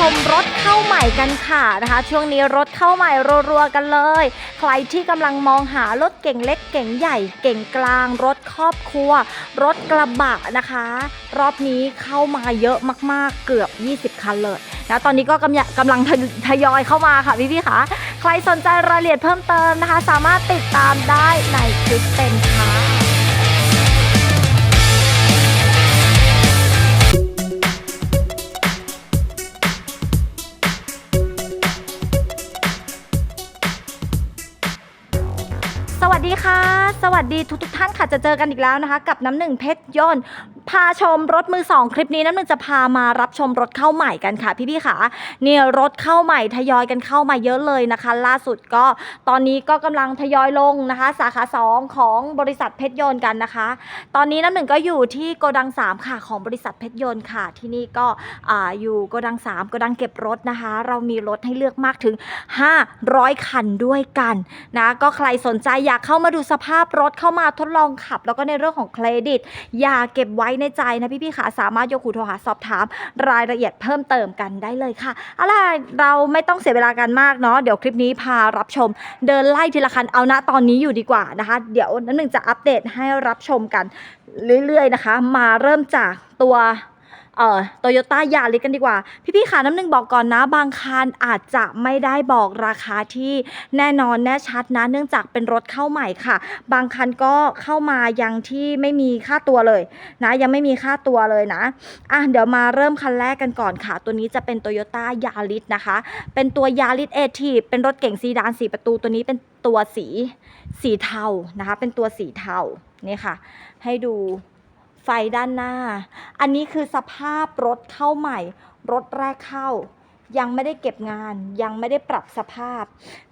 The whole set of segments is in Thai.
ชมรถเข้าใหม่กันค่ะนะคะ ช่วงนี้รถเข้าใหม่รัวๆกันเลย ใครที่กำลังมองหารถเก่งเล็กเก่งใหญ่เก่งกลาง รถครอบครัว รถกระบะนะคะ รอบนี้เข้ามาเยอะมากๆเกือบ 20 คันเลยนะตอนนี้ก็กำลังกำลังทยทยอยเข้ามาค่ะพี่ๆค่ะใครสนใจรายละเอียดเพิ่มเติมนะคะ สามารถติดตามได้ในคลิปเต็มค่ะ สวัสดีทุกทท่านค่ะจะเจอกันอีกแล้วนะคะ กับน้ำหนึ่งเพชรยน พาชมรถมือสองคลิปนี้น้ำหนึ่งจะพามารับชมรถเข้าใหม่กันค่ะ พี่ๆค่ะเนี่ยรถเข้าใหม่ทยอยกันเข้ามาเยอะเลยนะคะ ล่าสุดก็ตอนนี้ก็กำลังทยอยลงนะคะ สาขา 2 ของบริษัทเพชรยนต์กันนะคะ ตอนนี้น้ำหนึ่งก็อยู่ที่โกดัง 3 ค่ะของบริษัทเพชรยนต์ค่ะ ที่นี่ก็ออยู่โกดัง 3 โกดังเก็บรถนะคะ เรามีรถให้เลือกมากถึง 500 คันด้วยกันนะก็ใครสนใจอยากเข้ามาดูสภาพรถเข้ามาทดลองขับ แล้วก็ในเรื่องของเครดิต อย่าเก็บไว้ในใจนะพี่ๆค่ะสามารถยกหูโทรหาสอบถามรายละเอียดเพิ่มเติมกันได้เลยค่ะอะไรเราไม่ต้องเสียเวลากันมากเนาะเดี๋ยวคลิปนี้พารับชม เดินไล่ทีละคันเอาณตอนนี้อยู่ดีกว่านะคะ เดี๋ยวนั้นหนึ่งจะอัปเดตให้รับชมกันเรื่อยๆนะคะ มาเริ่มจากตัว เอ่อโตโยต้ายาริสกันดีกว่า พี่ๆค่ะน้ำหนึ่งบอกก่อนนะ บางคันอาจจะไม่ได้บอกราคาที่แน่นอนแน่ชัดนะ เนื่องจากเป็นรถเข้าใหม่ค่ะ บางคันก็เข้ามายังที่ไม่มีค่าตัวเลยนะ ยังไม่มีค่าตัวเลยนะอะเดี๋ยวมาเริ่มคันแรกกันก่อนค่ะ ตัวนี้จะเป็น t o y ยต้ายาริสนะคะ เป็นตัวยาริสเอทีเป็นรถเก่งซีดานสีประตูตัวนี้เป็นตัวสีสีเทานะคะ เป็นตัวสีเทานี่ค่ะ ให้ดู ไฟด้านหน้า อันนี้คือสภาพรถเข้าใหม่ รถแรกเข้า ยังไม่ได้เก็บงาน ยังไม่ได้ปรับสภาพ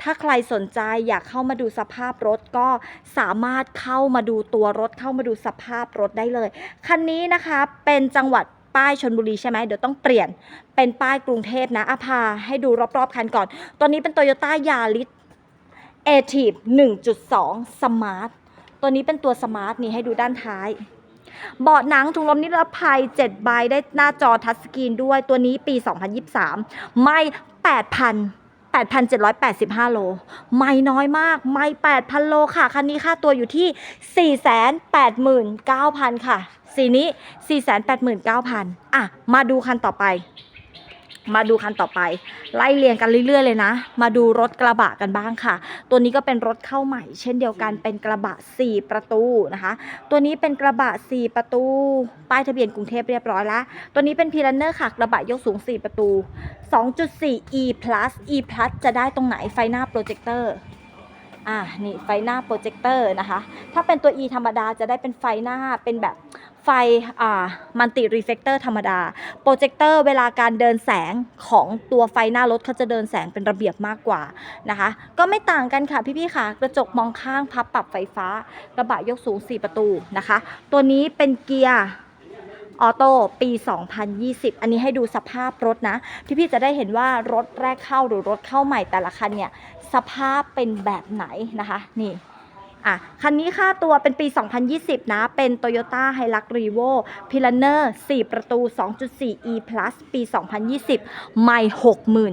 ถ้าใครสนใจอยากเข้ามาดูสภาพรถก็สามารถเข้ามาดูตัวรถเข้ามาดูสภาพรถได้เลย คันนี้นะคะเป็นจังหวัดป้ายชนบุรีใช่ไหมเดี๋ยวต้องเปลี่ยนเป็นป้ายกรุงเทพนะอาพาให้ดูรอบๆคันก่อนตัวนี้เป็น t o y ยต้ายาริสเอทีฟ1.2สมาร์ทตัวนี้เป็นตัวสมาร์ทนี่ให้ดูด้านท้าย เบาะหนังถุงลมนิรภัย 7 ใบได้หน้าจอทัชสกรีนด้วยตัวนี้ปี 2023 ไม่ 8,000 8,785 โล ไม่น้อยมาก ไม่ 8,000 โลค่ะ คันนี้ค่าตัวอยู่ที่ 489,000 ค่ะ สีนี้ 489,000 อะ มาดูคันต่อไป มาดูคันต่อไป ไล่เรียงกันเรื่อย ๆ เลยนะ มาดูรถกระบะกันบ้างค่ะ ตัวนี้ก็เป็นรถเข้าใหม่ เช่นเดียวกันเป็นกระบะ 4 ประตูนะคะ ตัวนี้เป็นกระบะ 4 ประตู ป้ายทะเบียนกรุงเทพเรียบร้อยแล้ว ตัวนี้เป็นพีรันเนอร์ค่ะ กระบะยกสูง 4 ประตู 2.4 e plus e plus จะได้ตรงไหนไฟหน้าโปรเจคเตอร์อ่านี่ไฟหน้าโปรเจคเตอร์นะคะ ถ้าเป็นตัว e ธรรมดาจะได้เป็นไฟหน้าเป็นแบบ ไฟอ่ามันติรีเฟกเตอร์ธรรมดา โปรเจคเตอร์เวลาการเดินแสงของตัวไฟหน้ารถเขาจะเดินแสงเป็นระเบียบมากกว่านะคะ ก็ไม่ต่างกันค่ะพี่ๆค่ะ กระจกมองข้างพับปรับไฟฟ้ากระบะยกสูง 4 ประตูนะคะ ตัวนี้เป็นเกียร์ออโต้ปี 2020 อันนี้ให้ดูสภาพรถนะ พี่ๆจะได้เห็นว่ารถแรกเข้าหรือรถเข้าใหม่แต่ละคันเนี่ยสภาพเป็นแบบไหนนะคะ นี่ อะคันนี้ค่าตัวเป็นปี 2020 นะ เป็น Toyota Hilux Revo p i l a n e r 4 ประตู 2.4 e plus ปี 2020 ไม่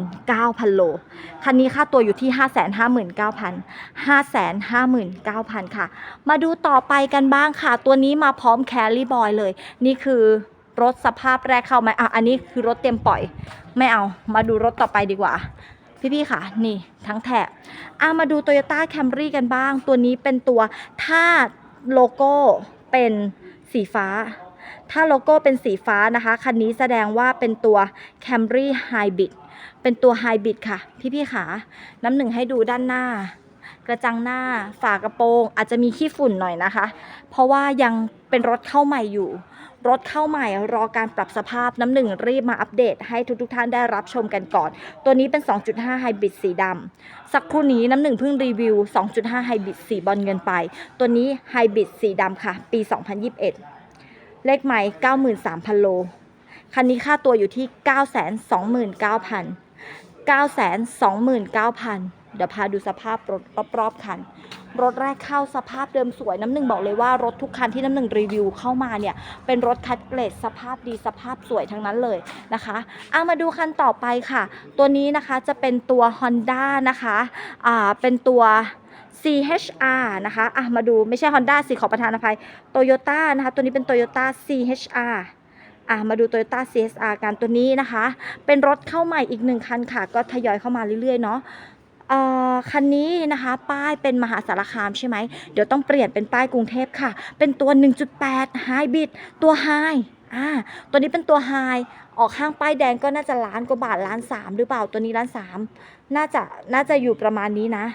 69,000 โล คันนี้ค่าตัวอยู่ที่ 559,000 559,000 ค่ะ มาดูต่อไปกันบ้างค่ะ ตัวนี้มาพร้อม Carry Boy เลย นี่คือรถสภาพแรกเข้าไหมอะ อันนี้คือรถเต็มปล่อย ไม่เอา มาดูรถต่อไปดีกว่า พี่ๆค่ะ นี่ทั้งแถบอะมาดู Toyota Camry กันบ้าง ตัวนี้เป็นตัวถ้าโลโก้เป็นสีฟ้า ถ้าโลโก้เป็นสีฟ้านะคะ คันนี้แสดงว่าเป็นตัว Camry Hybrid เป็นตัว Hybrid ค่ะ พี่ๆค่ะ น้ำหนึ่งให้ดูด้านหน้า กระจังหน้าฝากระโปรง อาจจะมีขี้ฝุ่นหน่อยนะคะ เพราะว่ายังเป็นรถเข้าใหม่อยู่ รถเข้าใหม่รอการปรับสภาพน้ำหนึ่งรีบมาอัปเดตให้ทุกๆท่านได้รับชมกันก่อน ตัวนี้เป็น 2.5ไฮบริดสีดำสักครู่นี้น้ำหนึ่งเพิ่งรีวิว 2.5ไฮบริดสีบอลเงินไป ตัวนี้ไฮบริดสีดำค่ะ ปี 2021 เลขไมล์93,000 โล คันนี้ค่าตัวอยู่ที่ 929,000 929,000 เดี๋ยวพาดูสภาพรถรอบๆคัน รถแรกเข้าสภาพเดิมสวยน้ำหนึ่งบอกเลยว่ารถทุกคันที่น้ำหนึ่งรีวิวเข้ามาเนี่ยเป็นรถคัดเกรดสภาพดีสภาพสวยทั้งนั้นเลยนะคะเอามาดูคันต่อไปค่ะ ตัวนี้นะคะจะเป็นตัว Honda นะคะอ่าเป็นตัว CHR นะคะอะมาดูไม่ใช่ Honda สิขอประทานอภัย Toyota นะคะตัวนี้เป็น Toyota CHR อะมาดู Toyota CSR กันตัวนี้นะคะ เป็นรถเข้าใหม่อีกหนึ่งคันค่ะ ก็ทยอยเข้ามาเรื่อยๆเนาะ คันนี้นะคะ ป้ายเป็นมหาสารคามใช่ไหม เดี๋ยวต้องเปลี่ยนเป็นป้ายกรุงเทพค่ะ เป็นตัว 1.8 Hybrid ตัว High อ่าตัวนี้เป็นตัว High ออกข้างป้ายแดงก็น่าจะล้านกว่าบาทล้านสามหรือเปล่าตัวนี้ล้านสามน่าจะน่าจะอยู่ประมาณนี้นะ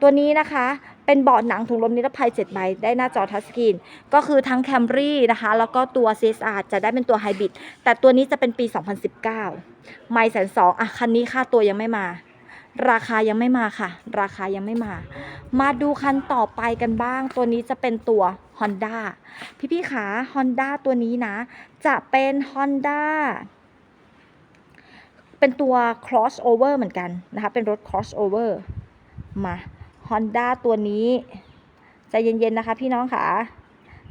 ตัวนี้นะคะเป็นเบาะหนังถุงลมนิรภัย7ใบได้หน้าจอทัชสกรีนก็คือทั้ง Camry นะคะ แล้วก็ตัว CSR จะได้เป็นตัวไฮบริดแต่ตัวนี้จะเป็นปี 2019 ไม่แสนสองอะคันนี้ค่าตัวยังไม่มา ราคายังไม่มาค่ะ ราคายังไม่มา มาดูคันต่อไปกันบ้าง ตัวนี้จะเป็นตัว Honda พี่ๆขา Honda ตัวนี้นะ จะเป็น Honda เป็นตัว crossover เหมือนกันนะคะ เป็นรถ crossover มา Honda ตัวนี้ใจเย็นๆนะคะพี่น้องค่ะ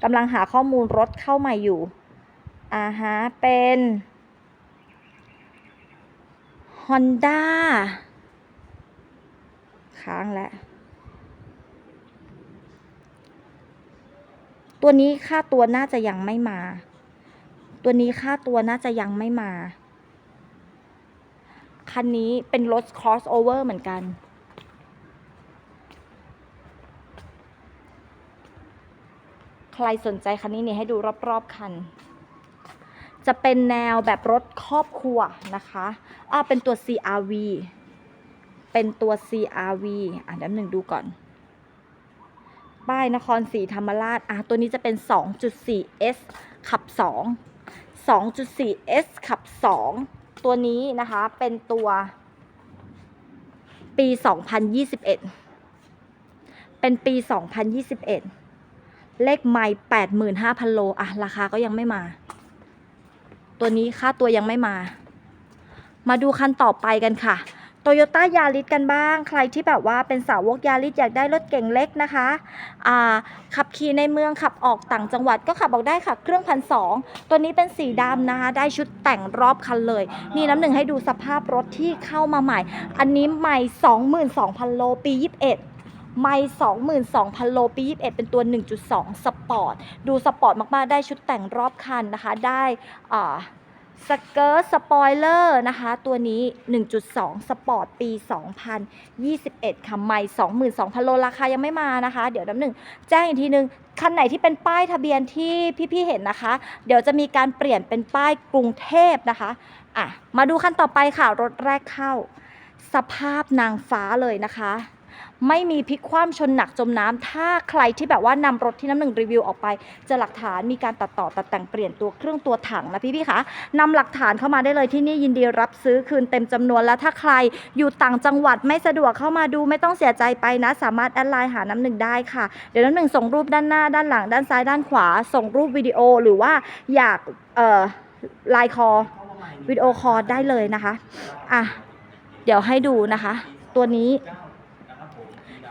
กำลังหาข้อมูลรถเข้าใหม่อยู่อ่าฮะเป็น Honda ค้างแล้ว ตัวนี้ค่าตัวน่าจะยังไม่มา ตัวนี้ค่าตัวน่าจะยังไม่มา คันนี้เป็นรถ crossover เหมือนกันใครสนใจคันนี้เนี่ยให้ดูรอบๆคัน จะเป็นแนวแบบรถครอบครัวนะคะ อ่าเป็นตัว CRV เป็นตัว CRV อะเดี๋ยวหนึ่งดูก่อน ป้ายนครศรีธรรมราช อะตัวนี้จะเป็น 2.4S ขับ 2 2.4S ขับ 2 ตัวนี้นะคะ เป็นตัว ปี 2021 เป็นปี 2021 เลขไม่85,000 โล อะ ราคาก็ยังไม่มา ตัวนี้ค่าตัวยังไม่มา มาดูคันต่อไปกันค่ะ โตโยต้ายาริสกันบ้าง ใครที่แบบว่าเป็นสาวกยาริสอยากได้รถเก่งเล็กนะคะอ่าขับขี่ในเมืองขับออกต่างจังหวัดก็ขับออกได้ค่ะ เครื่องพันสองตัวนี้เป็นสีดำนะคะ ได้ชุดแต่งรอบคันเลย นี่น้ำหนึ่งให้ดูสภาพรถที่เข้ามาใหม่ อันนี้ใหม่ 22,000 โลปี 21ไม่22,000 โลปี 21 เป็นตัว 1.2 สปอร์ต ดูสปอร์ตมาก ๆ ได้ชุดแต่งรอบคันนะคะ ได้อ่า สเกิร์ตสปอยเลอร์นะคะ ตัวนี้ 1.2 สปอร์ตปี 2021 ค่ะ ใหม่ 22,000 โล ราคายังไม่มานะคะ เดี๋ยวน้ำหนึ่งแจ้งอีกทีนึง คันไหนที่เป็นป้ายทะเบียนที่พี่ๆเห็นนะคะ เดี๋ยวจะมีการเปลี่ยนเป็นป้ายกรุงเทพนะคะ อะ มาดูคันต่อไปค่ะ รถแรกเข้า สภาพนางฟ้าเลยนะคะ ไม่มีพลิกคว่ำชนหนักจมน้ำถ้าใครที่แบบว่านำรถที่น้ำหนึ่งรีวิวออกไป จะหลักฐานมีการตัดต่อตัดแต่งเปลี่ยนตัวเครื่องตัวถังนะพี่พี่คะนำหลักฐานเข้ามาได้เลยที่นี่ยินดีรับซื้อคืนเต็มจำนวนแล้วถ้าใครอยู่ต่างจังหวัดไม่สะดวกเข้ามาดูไม่ต้องเสียใจไปนะ สามารถแอดไลน์หาน้ำหนึ่งได้ค่ะ เดี๋ยวน้ำหนึ่งส่งรูปด้านหน้าด้านหลังด้านซ้ายด้านขวา ส่งรูปวิดีโอหรือว่าอยากเอ่อไลน์คอวิดีโอคอลได้เลยนะคะอะเดี๋ยวให้ดูนะคะ ตัวนี้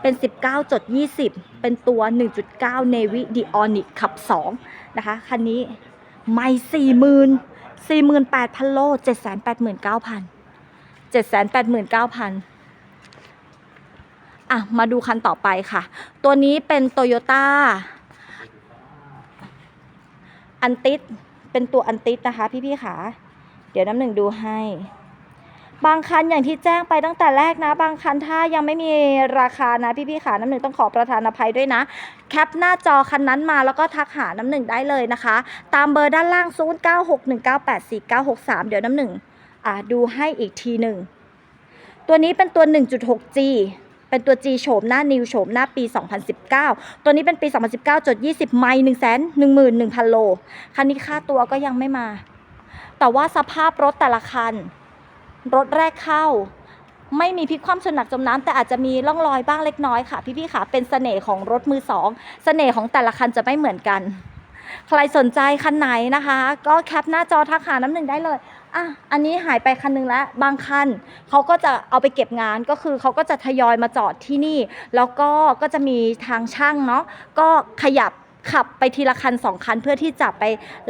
เป็น 19.20 เป็นตัว 1.9 Navy Dionic ขับ 2 นะคะ คันนี้ไม่40,000 48,000 โล 789,000 789,000อะ มาดูคันต่อไปค่ะ ตัวนี้เป็น Toyota อันติสเป็นตัวอันติสนะคะพี่ๆค่ะ เดี๋ยวน้ำหนึ่งดูให้ บางคันอย่างที่แจ้งไปตั้งแต่แรกนะ บางคันถ้ายังไม่มีราคานะพี่ๆขาน้ำหนึ่งต้องขอประทานอภัยด้วยนะ แคปหน้าจอคันนั้นมาแล้วก็ทักหาน้ำหนึ่งได้เลยนะคะ ตามเบอร์ด้านล่าง 0961984963 เดี๋ยวน้ำหนึ่งอ่าดูให้อีกทีหนึ่ง ตัวนี้เป็นตัว 1.6G เป็นตัว G โฉมหน้า New โฉมหน้าปี 2019 ตัวนี้เป็นปี 2019.20 ไมล์1 1 1 0 0 0 โล คันนี้ค่าตัวก็ยังไม่มา แต่ว่าสภาพรถแต่ละคัน รถแรกเข้า ไม่มีพลิกคว่ำชนหนักจมน้ำแต่อาจจะมีร่องรอยบ้างเล็กน้อยค่ะ พี่ๆค่ะ เป็นเสน่ห์ของรถมือสองเสน่ห์ของแต่ละคันจะไม่เหมือนกัน ใครสนใจคันไหนนะคะ ก็แคปหน้าจอทักหาน้ำหนึ่งได้เลยอะอันนี้หายไปคันหนึงแล้วบางคันเขาก็จะเอาไปเก็บงานก็คือเขาก็จะทยอยมาจอดที่นี่ แล้วก็ก็จะมีทางช่างเนาะก็ขยับ ขับไปทีละคันสองคันเพื่อที่จะไป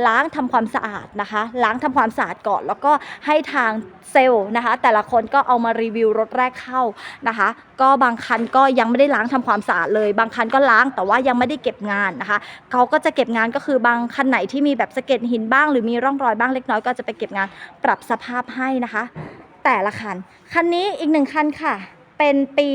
ล้างทำความสะอาดนะคะ ล้างทำความสะอาดก่อนแล้วก็ให้ทางเซลล์นะคะ แต่ละคนก็เอามารีวิวรถแรกเข้านะคะ ก็บางคันก็ยังไม่ได้ล้างทำความสะอาดเลย บางคันก็ล้างแต่ว่ายังไม่ได้เก็บงานนะคะเขาก็จะเก็บงานก็คือบางคันไหนที่มีแบบสะเก็ดหินบ้าง หรือมีร่องรอยบ้างเล็กน้อยก็จะไปเก็บงานปรับสภาพให้นะคะ แต่ละคันคันนี้อีกหนึ่งคันค่ะ เป็นปี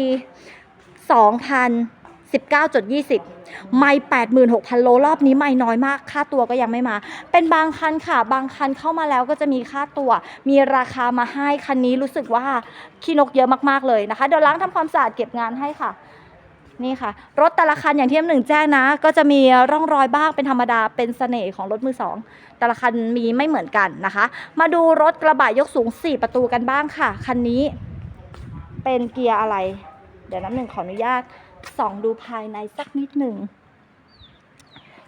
2019.20 ไม่86,000โลรอบนี้ไม่น้อยมาก ค่าตัวก็ยังไม่มา เป็นบางคันค่ะ บางคันเข้ามาแล้วก็จะมีค่าตัว มีราคามาให้คันนี้รู้สึกว่าขี้นกเยอะมากๆเลยนะคะ เดี๋ยวล้างทำความสะอาดเก็บงานให้ค่ะนี่ค่ะ รถแต่ละคันอย่างที่น้ำหนึ่งแจ้งนะ ก็จะมีร่องรอยบ้างเป็นธรรมดาเป็นเสน่ห์ของรถมือสองแต่ละคันมีไม่เหมือนกันนะคะ มาดูรถกระบะยกสูง 4 ประตูกันบ้างค่ะ คันนี้เป็นเกียร์อะไร เดี๋ยวน้ำหนึ่งขออนุญาต ส่องดูภายในสักนิดหนึ่ง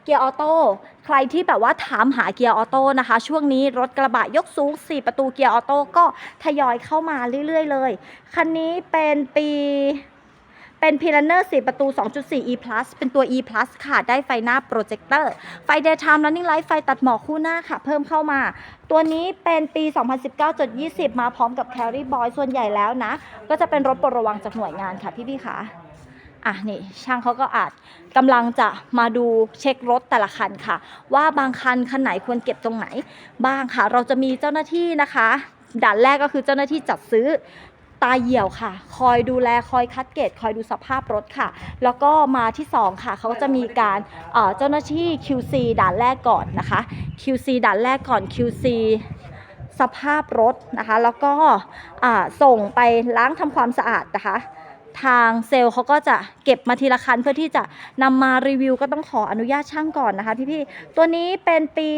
เกียร์ออโต้ใครที่แบบว่าถามหาเกียร์ออโต้นะคะ ช่วงนี้รถกระบะยกสูง 4 ประตูเกียร์ออโต้ก็ทยอยเข้ามาเรื่อย ๆ เลย คันนี้เป็นปีเป็น p i l a n e r 4 ประตู 2.4 e plus เป็นตัว e plus ค่ะ ได้ไฟหน้าโปรเจคเตอร์ ไฟ daytime running light ไฟตัดหมอกคู่หน้าค่ะ เพิ่มเข้ามา ตัวนี้เป็นปี 2019.20 มาพร้อมกับ carry boy ส่วนใหญ่แล้วนะ ก็จะเป็นรถปลดระวังจากหน่วยงานค่ะพี่ๆค่ะ อะนี่ช่างเขาก็อาจกำลังจะมาดูเช็ครถแต่ละคันค่ะ ว่าบางคันคันไหนควรเก็บตรงไหน บ้างค่ะ เราจะมีเจ้าหน้าที่นะคะ ด่านแรกก็คือเจ้าหน้าที่จัดซื้อตาเหี่ยวค่ะ คอยดูแลคอยคัดเกตคอยดูสภาพรถค่ะ แล้วก็มาที่ 2 ค่ะ เขาจะมีการเจ้าหน้าที่ QC ด่านแรกก่อนนะคะ QC ด่านแรกก่อน QC สภาพรถนะคะ แล้วก็ส่งไปล้างทำความสะอาดนะคะ ทางเซลล์เขาก็จะเก็บมาทีละคันเพื่อที่จะนำมารีวิวก็ต้องขออนุญาตช่างก่อนนะคะพี่ๆตัวนี้เป็นปี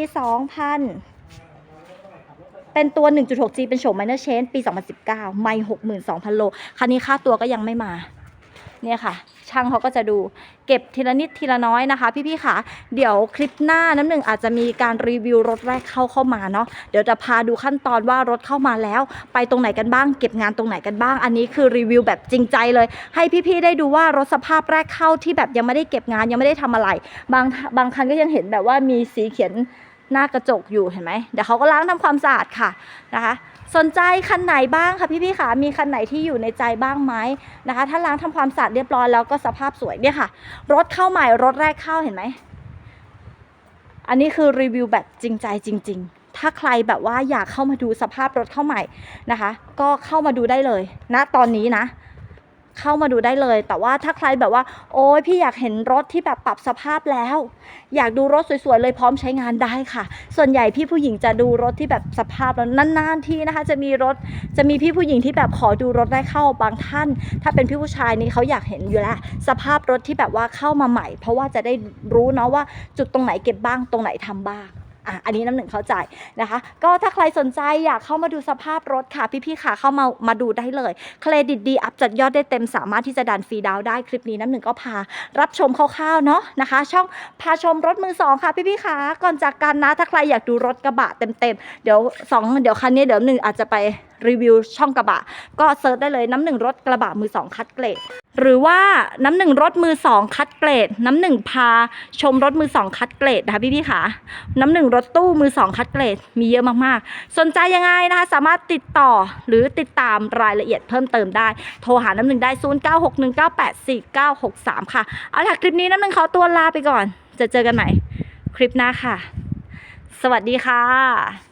2000เป็นตัว 1.6G เป็นโฉม minor change ปี 2019 ไม่ 62,000 โล คันนี้ค่าตัวก็ยังไม่มา เนี่ยค่ะ ช่างเขาก็จะดูเก็บทีละนิดทีละน้อยนะคะ พี่ๆค่ะ เดี๋ยวคลิปหน้าน้ำหนึ่งอาจจะมีการรีวิวรถแรกเข้าเข้ามาเนาะเดี๋ยวจะพาดูขั้นตอนว่ารถเข้ามาแล้ว ไปตรงไหนกันบ้าง เก็บงานตรงไหนกันบ้าง อันนี้คือรีวิวแบบจริงใจเลย ให้พี่ๆได้ดูว่ารถสภาพแรกเข้าที่แบบยังไม่ได้เก็บงานยังไม่ได้ทำอะไร บางบางคันก็ยังเห็นแบบว่ามีสีเขียนหน้ากระจกอยู่เห็นไหมเดี๋ยวเขาก็ล้างทำความสะอาดค่ะนะคะ สนใจคันไหนบ้างคะพี่ๆค่ะมีคันไหนที่อยู่ในใจบ้างไหมนะคะ ถ้าล้างทำความสะอาดเรียบร้อยแล้วก็สภาพสวยเนี่ยค่ะ รถเข้าใหม่รถแรกเข้าเห็นไหมอันนี้คือรีวิวแบบจริงใจจริง ๆถ้าใครแบบว่าอยากเข้ามาดูสภาพรถเข้าใหม่นะคะ ก็เข้ามาดูได้เลยณตอนนี้นะ เข้ามาดูได้เลย แต่ว่าถ้าใครแบบว่า โอ้ยพี่อยากเห็นรถที่แบบปรับสภาพแล้ว อยากดูรถสวยๆเลยพร้อมใช้งานได้ค่ะ ส่วนใหญ่พี่ผู้หญิงจะดูรถที่แบบสภาพแล้วนานๆทีนะคะ จะมีรถจะมีพี่ผู้หญิงที่แบบขอดูรถได้เข้าบางท่าน ถ้าเป็นพี่ผู้ชายนี่เขาอยากเห็นอยู่แล้วสภาพรถที่แบบว่าเข้ามาใหม่ เพราะว่าจะได้รู้เนาะว่าจุดตรงไหนเก็บบ้างตรงไหนทำบ้าง อะอันนี้น้ำหนึ่งเข้าใจนะคะ ก็ถ้าใครสนใจอยากเข้ามาดูสภาพรถค่ะ พี่ๆค่ะเข้ามามาดูได้เลย เครดิตดีอัพจัดยอดได้เต็มสามารถที่จะดันฟรีดาวได้คลิปนี้น้ำหนึ่งก็พา รับชมคร่าวๆเนาะนะคะ ช่องพาชมรถมือสองค่ะพี่ๆค่ะก่อนจากกันนะถ้าใครอยากดูรถกระบะเต็มๆเดี๋ยวสองเดี๋ยวคันนี้เดี๋ยวหนึ่งอาจจะไป รีวิวช่องกระบะ ก็เซิร์ชได้เลยน้ำหนึ่งรถกระบะมือสองคัดเกรดหรือว่าน้ำหนึ่งรถมือสองคัดเกรด น้ำหนึ่งพาชมรถมือสองคัดเกรดนะคะพี่พี่ๆค่ะน้ำหนึ่งรถตู้มือสองคัดเกรด มีเยอะมากๆ สนใจยังไงนะคะ สามารถติดต่อหรือติดตามรายละเอียดเพิ่มเติมได้ โทรหาน้ำหนึ่งได้ 0961984963 ค่ะ เอาล่ะ คลิปนี้น้ำหนึ่งขอตัวลาไปก่อน จะเจอกันใหม่ คลิปหน้าค่ะ สวัสดีค่ะ